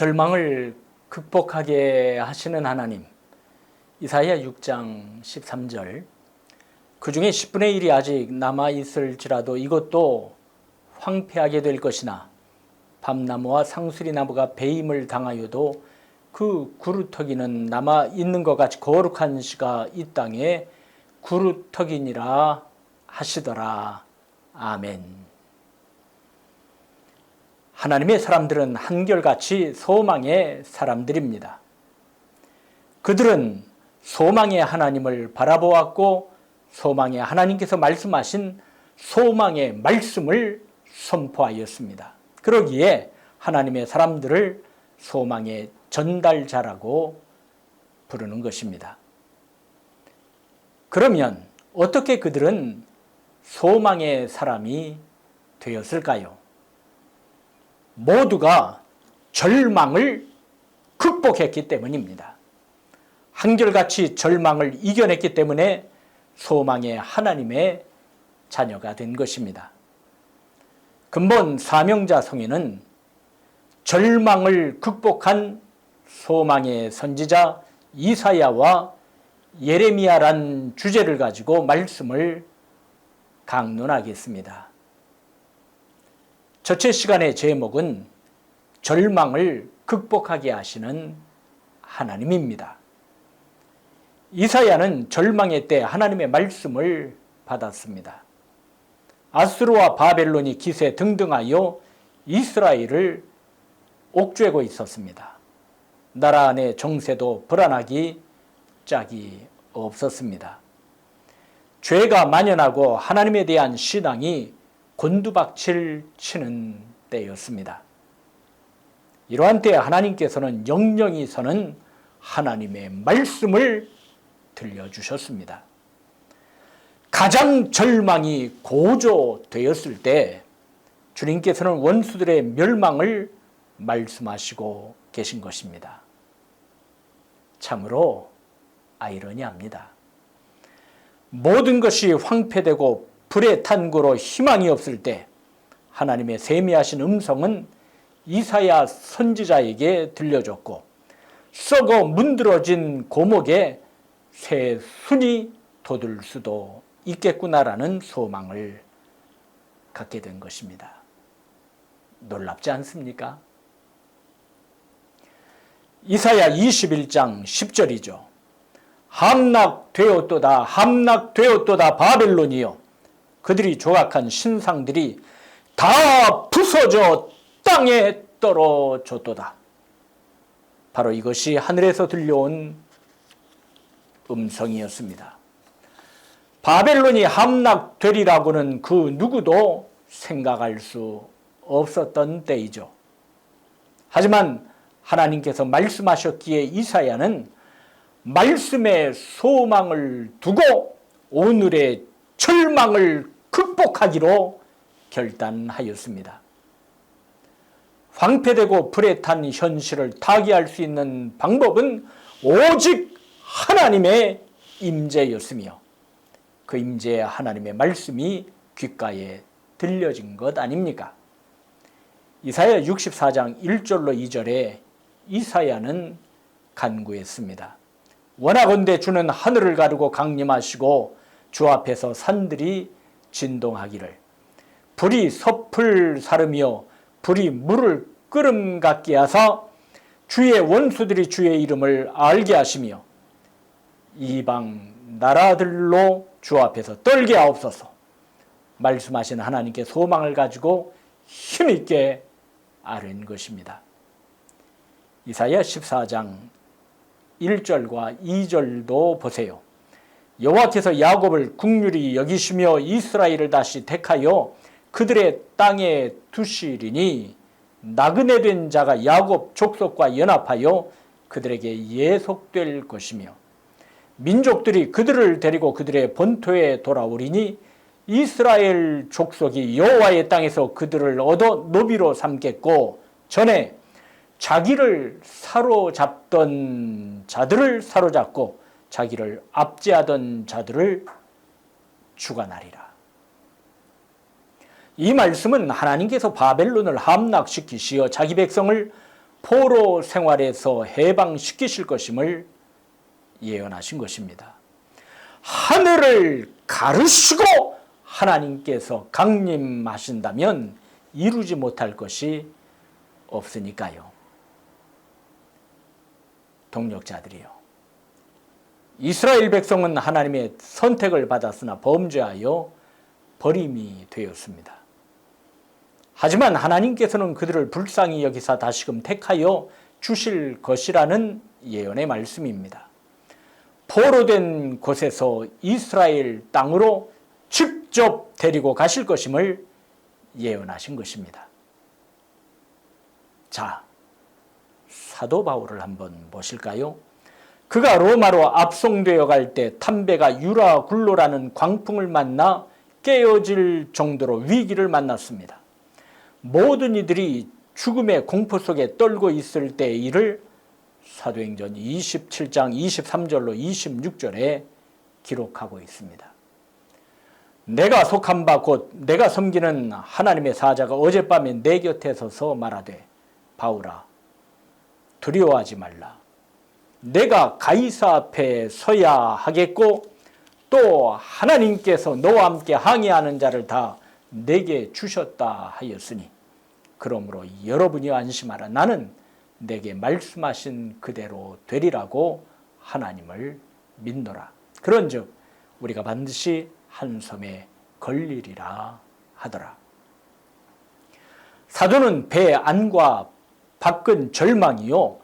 절망을 극복하게 하시는 하나님. 이사야 6장 13절. 그 중에 10분의 1이 아직 남아 있을지라도 이것도 황폐하게 될 것이나 밤나무와 상수리 나무가 배임을 당하여도 그 구루터기는 남아 있는 것 같이 거룩한 시가 이 땅에 구루터기니라 하시더라. 아멘. 하나님의 사람들은 한결같이 소망의 사람들입니다. 그들은 소망의 하나님을 바라보았고 소망의 하나님께서 말씀하신 소망의 말씀을 선포하였습니다. 그러기에 하나님의 사람들을 소망의 전달자라고 부르는 것입니다. 그러면 어떻게 그들은 소망의 사람이 되었을까요? 모두가 절망을 극복했기 때문입니다. 한결같이 절망을 이겨냈기 때문에 소망의 하나님의 자녀가 된 것입니다. 근본 사명자 성에는 절망을 극복한 소망의 선지자 이사야와 예레미야란 주제를 가지고 말씀을 강론하겠습니다. 저체 시간의 제목은 절망을 극복하게 하시는 하나님입니다. 이사야는 절망의 때 하나님의 말씀을 받았습니다. 아수르와 바벨론이 기세 등등하여 이스라엘을 옥죄고 있었습니다. 나라 안의 정세도 불안하기 짝이 없었습니다. 죄가 만연하고 하나님에 대한 신앙이 곤두박질 치는 때였습니다. 이러한 때에 하나님께서는 영영이 서는 하나님의 말씀을 들려주셨습니다. 가장 절망이 고조되었을 때 주님께서는 원수들의 멸망을 말씀하시고 계신 것입니다. 참으로 아이러니합니다. 모든 것이 황폐되고 불의 탄고로 희망이 없을 때 하나님의 세미하신 음성은 이사야 선지자에게 들려줬고 썩어 문드러진 고목에 새 순이 돋을 수도 있겠구나라는 소망을 갖게 된 것입니다. 놀랍지 않습니까? 이사야 21장 10절이죠. 함락되었도다 함락되었도다 바벨론이요 그들이 조각한 신상들이 다 부서져 땅에 떨어졌도다. 바로 이것이 하늘에서 들려온 음성이었습니다. 바벨론이 함락되리라고는 그 누구도 생각할 수 없었던 때이죠. 하지만 하나님께서 말씀하셨기에 이사야는 말씀의 소망을 두고 오늘의 절망을 극복하기로 결단하였습니다. 황폐되고 불에 탄 현실을 타개할 수 있는 방법은 오직 하나님의 임재였으며 그 임재의 하나님의 말씀이 귓가에 들려진 것 아닙니까? 이사야 64장 1절로 2절에 이사야는 간구했습니다. 원하건대 주는 하늘을 가르고 강림하시고 주 앞에서 산들이 진동하기를 불이 섭을 사르며 불이 물을 끓음 같게 하사 주의 원수들이 주의 이름을 알게 하시며 이방 나라들로 주 앞에서 떨게 하옵소서. 말씀하신 하나님께 소망을 가지고 힘있게 아는 것입니다. 이사야 14장 1절과 2절도 보세요. 여호와께서 야곱을 국률이 여기시며 이스라엘을 다시 택하여 그들의 땅에 두시리니 나그네 된 자가 야곱 족속과 연합하여 그들에게 예속될 것이며 민족들이 그들을 데리고 그들의 본토에 돌아오리니 이스라엘 족속이 여호와의 땅에서 그들을 얻어 노비로 삼겠고 전에 자기를 사로잡던 자들을 사로잡고 자기를 압제하던 자들을 주관하리라. 이 말씀은 하나님께서 바벨론을 함락시키시어 자기 백성을 포로 생활에서 해방시키실 것임을 예언하신 것입니다. 하늘을 가르시고 하나님께서 강림하신다면 이루지 못할 것이 없으니까요. 동력자들이요. 이스라엘 백성은 하나님의 선택을 받았으나 범죄하여 버림이 되었습니다. 하지만 하나님께서는 그들을 불쌍히 여기사 다시금 택하여 주실 것이라는 예언의 말씀입니다. 포로된 곳에서 이스라엘 땅으로 직접 데리고 가실 것임을 예언하신 것입니다. 자, 사도 바울을 한번 보실까요? 그가 로마로 압송되어 갈 때 탐배가 유라 굴로라는 광풍을 만나 깨어질 정도로 위기를 만났습니다. 모든 이들이 죽음의 공포 속에 떨고 있을 때의 일을 사도행전 27장 23절로 26절에 기록하고 있습니다. 내가 속한 바 곧 내가 섬기는 하나님의 사자가 어젯밤에 내 곁에 서서 말하되 바울아 두려워하지 말라. 내가 가이사 앞에 서야 하겠고 또 하나님께서 너와 함께 항해하는 자를 다 내게 주셨다 하였으니 그러므로 여러분이 안심하라. 나는 내게 말씀하신 그대로 되리라고 하나님을 믿노라. 그런즉 우리가 반드시 한 섬에 걸리리라 하더라. 사도는 배 안과 밖은 절망이요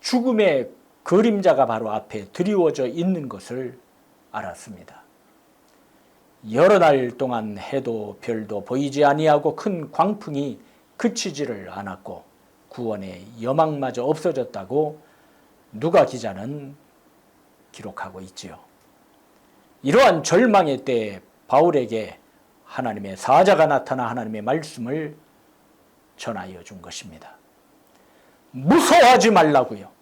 죽음의 그림자가 바로 앞에 드리워져 있는 것을 알았습니다. 여러 날 동안 해도 별도 보이지 아니하고 큰 광풍이 그치지를 않았고 구원의 여망마저 없어졌다고 누가 기자는 기록하고 있지요. 이러한 절망의 때에 바울에게 하나님의 사자가 나타나 하나님의 말씀을 전하여 준 것입니다. 무서워하지 말라고요.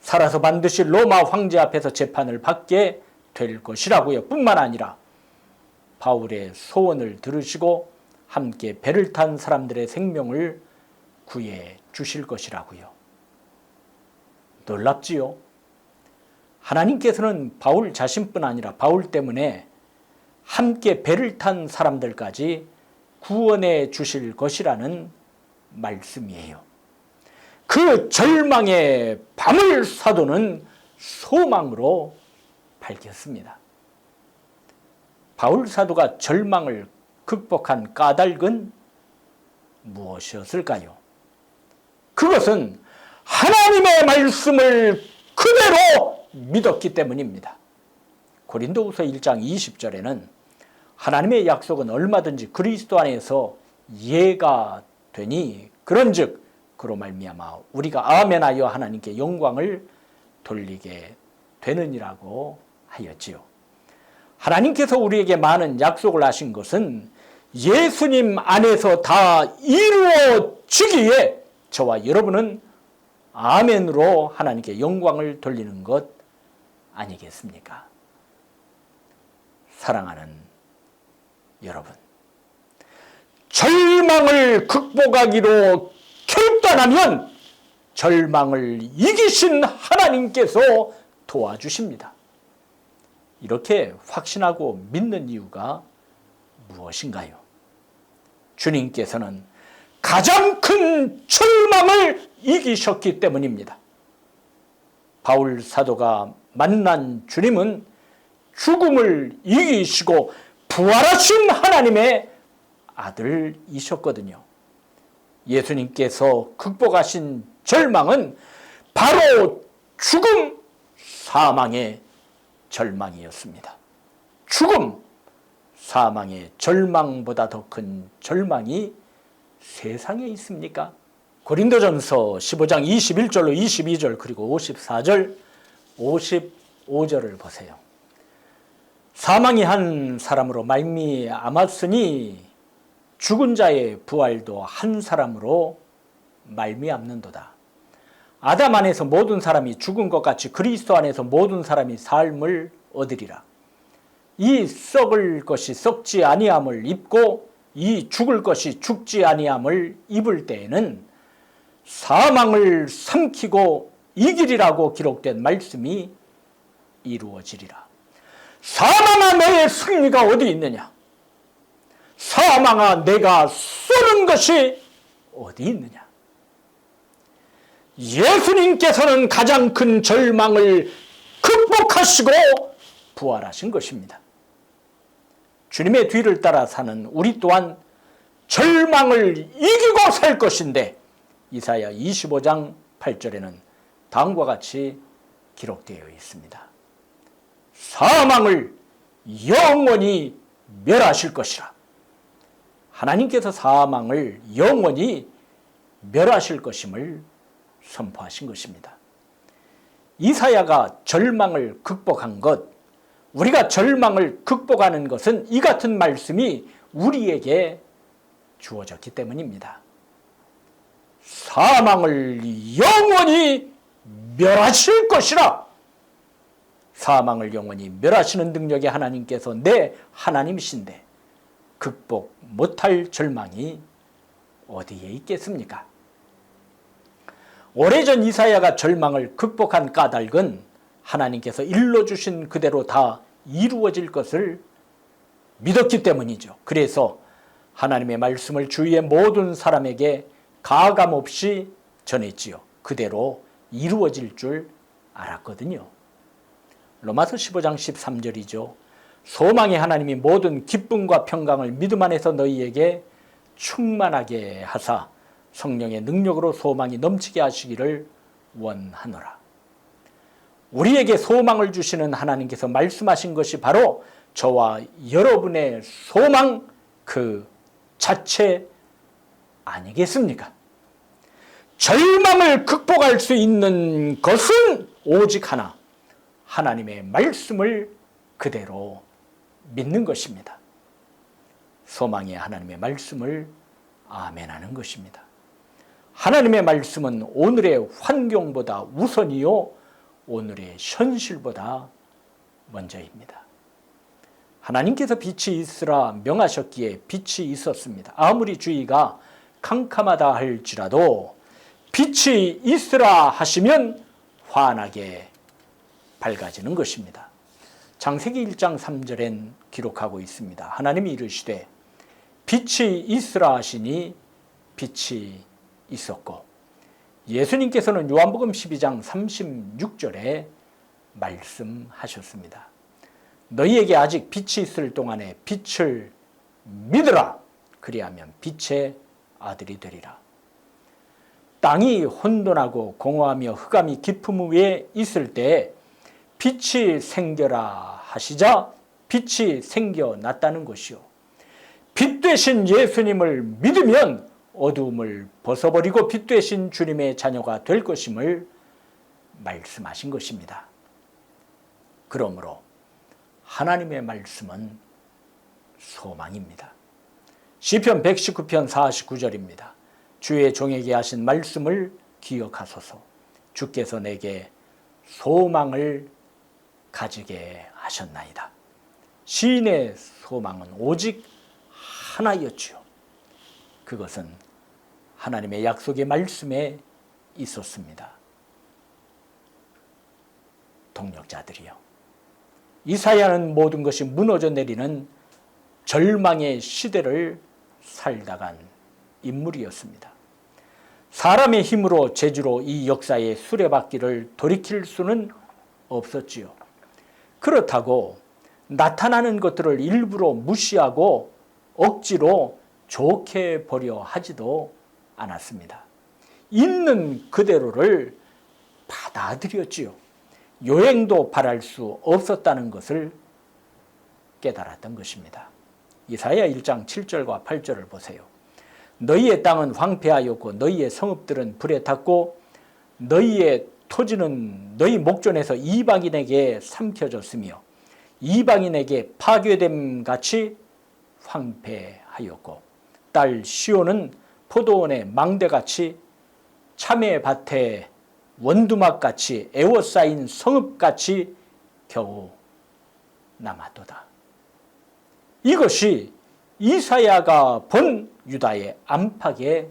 살아서 반드시 로마 황제 앞에서 재판을 받게 될 것이라고요. 뿐만 아니라 바울의 소원을 들으시고 함께 배를 탄 사람들의 생명을 구해 주실 것이라고요. 놀랍지요? 하나님께서는 바울 자신뿐 아니라 바울 때문에 함께 배를 탄 사람들까지 구원해 주실 것이라는 말씀이에요. 그 절망의 밤을 사도는 소망으로 밝혔습니다. 바울 사도가 절망을 극복한 까닭은 무엇이었을까요? 그것은 하나님의 말씀을 그대로 믿었기 때문입니다. 고린도후서 1장 20절에는 하나님의 약속은 얼마든지 그리스도 안에서 이해가 되니 그런즉 그로 말미암아 우리가 아멘하여 하나님께 영광을 돌리게 되느니라고 하였지요. 하나님께서 우리에게 많은 약속을 하신 것은 예수님 안에서 다 이루어지기에 저와 여러분은 아멘으로 하나님께 영광을 돌리는 것 아니겠습니까? 사랑하는 여러분. 절망을 극복하기로 결단하면 절망을 이기신 하나님께서 도와주십니다. 이렇게 확신하고 믿는 이유가 무엇인가요? 주님께서는 가장 큰 절망을 이기셨기 때문입니다. 바울 사도가 만난 주님은 죽음을 이기시고 부활하신 하나님의 아들이셨거든요. 예수님께서 극복하신 절망은 바로 죽음, 사망의 절망이었습니다. 죽음, 사망의 절망보다 더 큰 절망이 세상에 있습니까? 고린도전서 15장 21절로 22절 그리고 54절, 55절을 보세요. 사망이 한 사람으로 말미암았으니 죽은 자의 부활도 한 사람으로 말미암는도다. 아담 안에서 모든 사람이 죽은 것 같이 그리스도 안에서 모든 사람이 삶을 얻으리라. 이 썩을 것이 썩지 아니함을 입고 이 죽을 것이 죽지 아니함을 입을 때에는 사망을 삼키고 이기리라고 기록된 말씀이 이루어지리라. 사망아 너의 승리가 어디 있느냐? 사망아 내가 쏘는 것이 어디 있느냐? 예수님께서는 가장 큰 절망을 극복하시고 부활하신 것입니다. 주님의 뒤를 따라 사는 우리 또한 절망을 이기고 살 것인데 이사야 25장 8절에는 다음과 같이 기록되어 있습니다. 사망을 영원히 멸하실 것이라. 하나님께서 사망을 영원히 멸하실 것임을 선포하신 것입니다. 이사야가 절망을 극복한 것, 우리가 절망을 극복하는 것은 이 같은 말씀이 우리에게 주어졌기 때문입니다. 사망을 영원히 멸하실 것이라. 사망을 영원히 멸하시는 능력의 하나님께서 내 하나님이신데 극복 못할 절망이 어디에 있겠습니까? 오래전 이사야가 절망을 극복한 까닭은 하나님께서 일러 주신 그대로 다 이루어질 것을 믿었기 때문이죠. 그래서 하나님의 말씀을 주위의 모든 사람에게 가감 없이 전했지요. 그대로 이루어질 줄 알았거든요. 로마서 15장 13절이죠. 소망의 하나님이 모든 기쁨과 평강을 믿음 안에서 너희에게 충만하게 하사 성령의 능력으로 소망이 넘치게 하시기를 원하노라. 우리에게 소망을 주시는 하나님께서 말씀하신 것이 바로 저와 여러분의 소망 그 자체 아니겠습니까? 절망을 극복할 수 있는 것은 오직 하나, 하나님의 말씀을 그대로 믿는 것입니다. 소망의 하나님의 말씀을 아멘하는 것입니다. 하나님의 말씀은 오늘의 환경보다 우선이요, 오늘의 현실보다 먼저입니다. 하나님께서 빛이 있으라 명하셨기에 빛이 있었습니다. 아무리 주의가 캄캄하다 할지라도 빛이 있으라 하시면 환하게 밝아지는 것입니다. 장세기 1장 3절엔 기록하고 있습니다. 하나님이 이르시되 빛이 있으라 하시니 빛이 있었고 예수님께서는 요한복음 12장 36절에 말씀하셨습니다. 너희에게 아직 빛이 있을 동안에 빛을 믿으라. 그리하면 빛의 아들이 되리라. 땅이 혼돈하고 공허하며 흑암이 깊음 위에 있을 때 빛이 생겨라 하시자 빛이 생겨났다는 것이요. 빛 되신 예수님을 믿으면 어두움을 벗어버리고 빛 되신 주님의 자녀가 될 것임을 말씀하신 것입니다. 그러므로 하나님의 말씀은 소망입니다. 시편 119편 49절입니다. 주의 종에게 하신 말씀을 기억하소서. 주께서 내게 소망을 가지게 하셨나이다. 시인의 소망은 오직 하나였지요. 그것은 하나님의 약속의 말씀에 있었습니다. 동력자들이요. 이사야는 모든 것이 무너져 내리는 절망의 시대를 살다간 인물이었습니다. 사람의 힘으로 재주로 이 역사의 수레바퀴를 돌이킬 수는 없었지요. 그렇다고 나타나는 것들을 일부러 무시하고 억지로 좋게 보려 하지도 않았습니다. 있는 그대로를 받아들였지요. 요행도 바랄 수 없었다는 것을 깨달았던 것입니다. 이사야 1장 7절과 8절을 보세요. 너희의 땅은 황폐하였고 너희의 성읍들은 불에 탔고 너희의 토지는 너희 목전에서 이방인에게 삼켜졌으며 이방인에게 파괴됨 같이 황폐하였고 딸 시온은 포도원의 망대같이 참외 밭에 원두막같이 에워싸인 성읍같이 겨우 남았도다. 이것이 이사야가 본 유다의 안팎의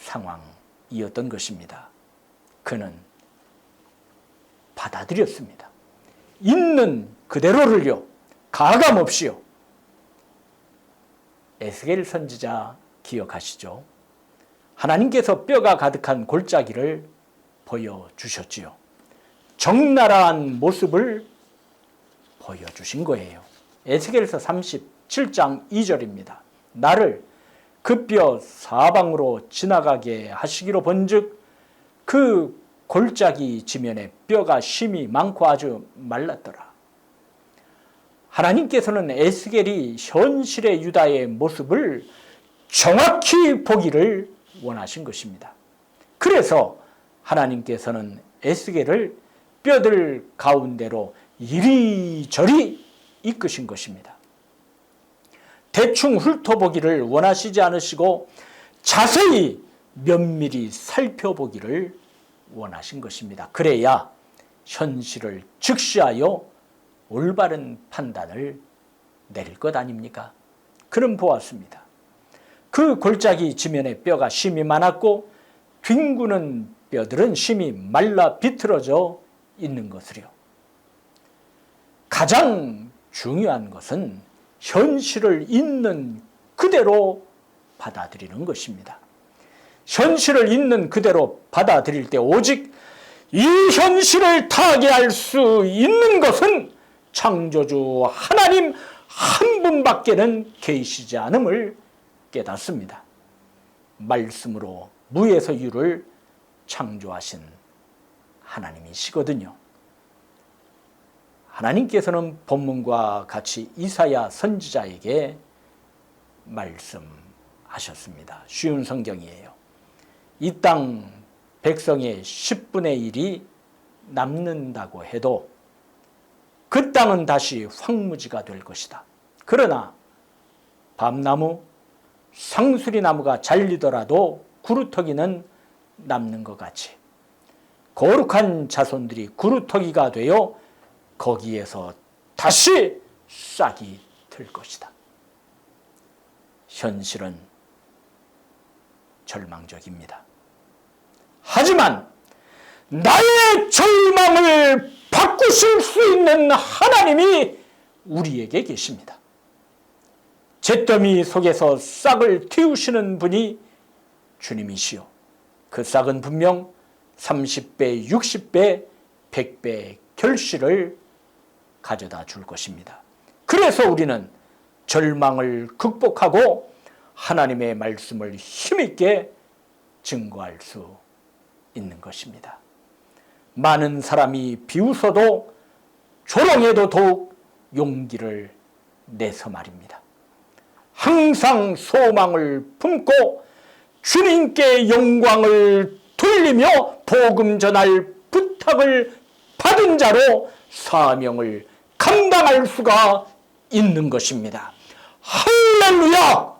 상황이었던 것입니다. 그는 받아들였습니다. 있는 그대로를요, 가감 없이요. 에스겔 선지자 기억하시죠? 하나님께서 뼈가 가득한 골짜기를 보여주셨지요. 적나라한 모습을 보여주신 거예요. 에스겔서 37장 2절입니다. 나를 그 뼈 사방으로 지나가게 하시기로 본즉 그 골짜기 지면에 뼈가 심이 많고 아주 말랐더라. 하나님께서는 에스겔이 현실의 유다의 모습을 정확히 보기를 원하신 것입니다. 그래서 하나님께서는 에스겔을 뼈들 가운데로 이리저리 이끄신 것입니다. 대충 훑어보기를 원하시지 않으시고 자세히 면밀히 살펴보기를 원하신 것입니다. 그래야 현실을 즉시하여 올바른 판단을 내릴 것 아닙니까? 그는 보았습니다. 그 골짜기 지면에 뼈가 심이 많았고 뒹구는 뼈들은 심이 말라 비틀어져 있는 것을요. 가장 중요한 것은 현실을 있는 그대로 받아들이는 것입니다. 현실을 있는 그대로 받아들일 때 오직 이 현실을 타개할 수 있는 것은 창조주 하나님 한 분밖에는 계시지 않음을 깨닫습니다. 말씀으로 무에서 유를 창조하신 하나님이시거든요. 하나님께서는 본문과 같이 이사야 선지자에게 말씀하셨습니다. 쉬운 성경이에요. 이 땅 백성의 10분의 1이 남는다고 해도 그 땅은 다시 황무지가 될 것이다. 그러나 밤나무, 상수리 나무가 잘리더라도 구루터기는 남는 것 같이 거룩한 자손들이 구루터기가 되어 거기에서 다시 싹이 틀 것이다. 현실은 절망적입니다. 하지만 나의 절망을 바꾸실 수 있는 하나님이 우리에게 계십니다. 잿더미 속에서 싹을 틔우시는 분이 주님이시요. 그 싹은 분명 30배, 60배, 100배 결실을 가져다 줄 것입니다. 그래서 우리는 절망을 극복하고 하나님의 말씀을 힘있게 증거할 수 있는 것입니다. 많은 사람이 비웃어도 조롱해도 더욱 용기를 내서 말입니다. 항상 소망을 품고 주님께 영광을 돌리며 복음 전할 부탁을 받은 자로 사명을 감당할 수가 있는 것입니다. 할렐루야!